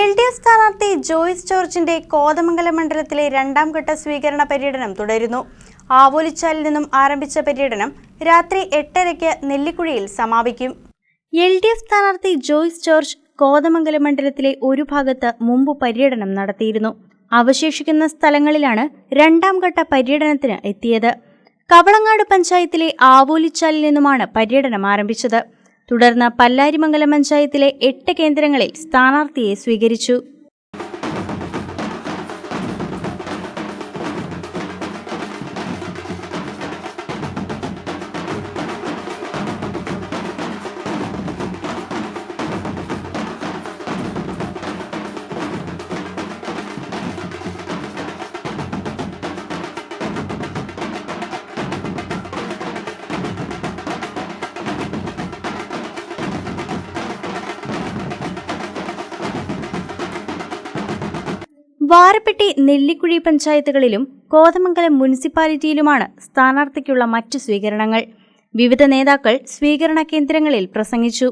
L D F സ്ഥാനാർത്ഥി ജോയിസ് ജോർജിന്റെ കോതമംഗലം മണ്ഡലത്തിലെ രണ്ടാം ഘട്ട സ്വീകരണ പര്യടനം തുടരുന്നു. ആവോലിച്ചാലിൽ നിന്നും ആരംഭിച്ച പര്യടനം രാത്രി എട്ടരയ്ക്ക് നെല്ലിക്കുഴിയിൽ സമാപിക്കും. എൽ ഡി എഫ് സ്ഥാനാർത്ഥി ജോയിസ് ജോർജ് കോതമംഗലം മണ്ഡലത്തിലെ ഒരു ഭാഗത്ത് മുമ്പ് പര്യടനം നടത്തിയിരുന്നു. അവശേഷിക്കുന്ന സ്ഥലങ്ങളിലാണ് രണ്ടാം ഘട്ട പര്യടനത്തിന് എത്തിയത്. കവളങ്ങാട് പഞ്ചായത്തിലെ ആവോലിച്ചാലിൽ നിന്നുമാണ് പര്യടനം ആരംഭിച്ചത്. തുടർന്ന് പല്ലാരിമംഗലം പഞ്ചായത്തിലെ എട്ട് കേന്ദ്രങ്ങളിൽ സ്ഥാനാർത്ഥിയെ സ്വീകരിച്ചു വാരപ്പെട്ടി നെല്ലിക്കുഴി പഞ്ചായത്തുകളിലും കോതമംഗലം മുനിസിപ്പാലിറ്റിയിലുമാണ് സ്ഥാനാർത്ഥിക്കുള്ള മറ്റു സ്വീകരണങ്ങൾ. വിവിധ നേതാക്കൾ സ്വീകരണ കേന്ദ്രങ്ങളിൽ പ്രസംഗിച്ചു.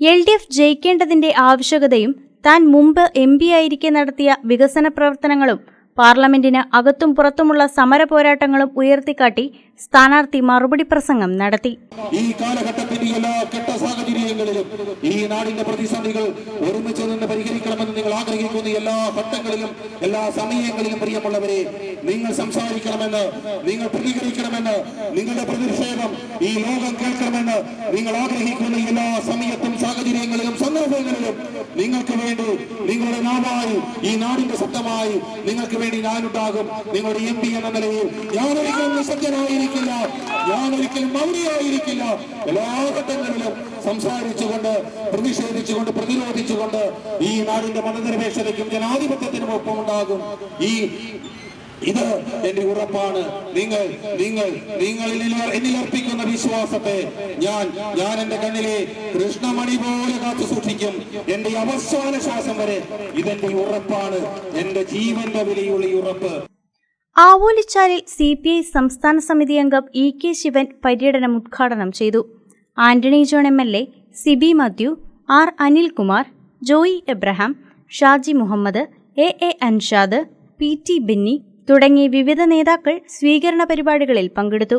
എൽ ഡി എഫ് ജയിക്കേണ്ടതിന്റെ ആവശ്യകതയും താൻ മുമ്പ് എം പി ആയിരിക്കെ നടത്തിയ വികസന പ്രവർത്തനങ്ങളും പാർലമെന്റിന് അകത്തും പുറത്തുമുള്ള സമര പോരാട്ടങ്ങളും ഉയർത്തിക്കാട്ടി സ്ഥാനാർത്ഥി മറുപടി പ്രസംഗം നടത്തി. ഈ കാലഘട്ടത്തിന്റെ എല്ലാ കെട്ട സാഹചര്യങ്ങളിലും ഈ നാടിന്റെ പ്രതിസന്ധികൾ ഒരുമിച്ച് നിന്ന് പരിഹരിക്കണമെന്ന് നിങ്ങൾ ആഗ്രഹിക്കുന്ന എല്ലാ ഘട്ടങ്ങളിലും എല്ലാ സമയങ്ങളിലും പ്രിയമുള്ളവരെ നിങ്ങൾ സംസാരിക്കണമെന്ന് നിങ്ങൾ പ്രതികരിക്കണമെന്ന് നിങ്ങളുടെ പ്രതിഷേധം ഈ ലോകം കേൾക്കണമെന്ന് നിങ്ങൾ ആഗ്രഹിക്കുന്ന എല്ലാ സമയത്തും നിങ്ങൾക്ക് വേണ്ടി നിങ്ങളുടെ നാവായി ഈ നാടിന്റെ ശബ്ദമായി നിങ്ങൾക്ക് വേണ്ടി ഞാനുണ്ടാകും. നിങ്ങളുടെ എം പി എന്ന നിലയിൽ ഞാൻ ഞാനൊരിക്കലും നിശബ്ദനായിരിക്കില്ല. ഞാനൊരിക്കലും മൗനിയായിരിക്കില്ല. എല്ലാ ഘട്ടങ്ങളിലും സംസാരിച്ചുകൊണ്ട് പ്രതിഷേധിച്ചുകൊണ്ട് പ്രതിരോധിച്ചുകൊണ്ട് ഈ നാടിന്റെ മതനിരപേക്ഷതയ്ക്കും ജനാധിപത്യത്തിനും ഒപ്പം ഉണ്ടാകും ഈ ഇത് എന്റെ ഉറപ്പാണ്. നിങ്ങൾ നിങ്ങൾ നിങ്ങളിൽ എന്നിൽ അർപ്പിക്കുന്ന വിശ്വാസത്തെ ഞാൻ ഞാൻ എന്റെ കണ്ണിലെ കൃഷ്ണമണി പോലെ കാത്തു സൂക്ഷിക്കും. എന്റെ അവസാന ശ്വാസം വരെ ഇതെന്റെ ഉറപ്പാണ്. എന്റെ ജീവന്റെ വിലയുള്ള ഈ ഉറപ്പ്. ആവോലിച്ചാലിൽ സി പി ഐ സംസ്ഥാന സമിതി അംഗം ഇ കെ ശിവൻ പര്യടനം ഉദ്ഘാടനം ചെയ്തു. Antony John M L A Siby Mathew R Anilkumar Joy Abraham Shaji Muhammad A A Anshad P T Benny തുടങ്ങി വിവിധ നേതാക്കൾ സ്വീകരണ പരിപാടികളിൽ പങ്കെടുത്തു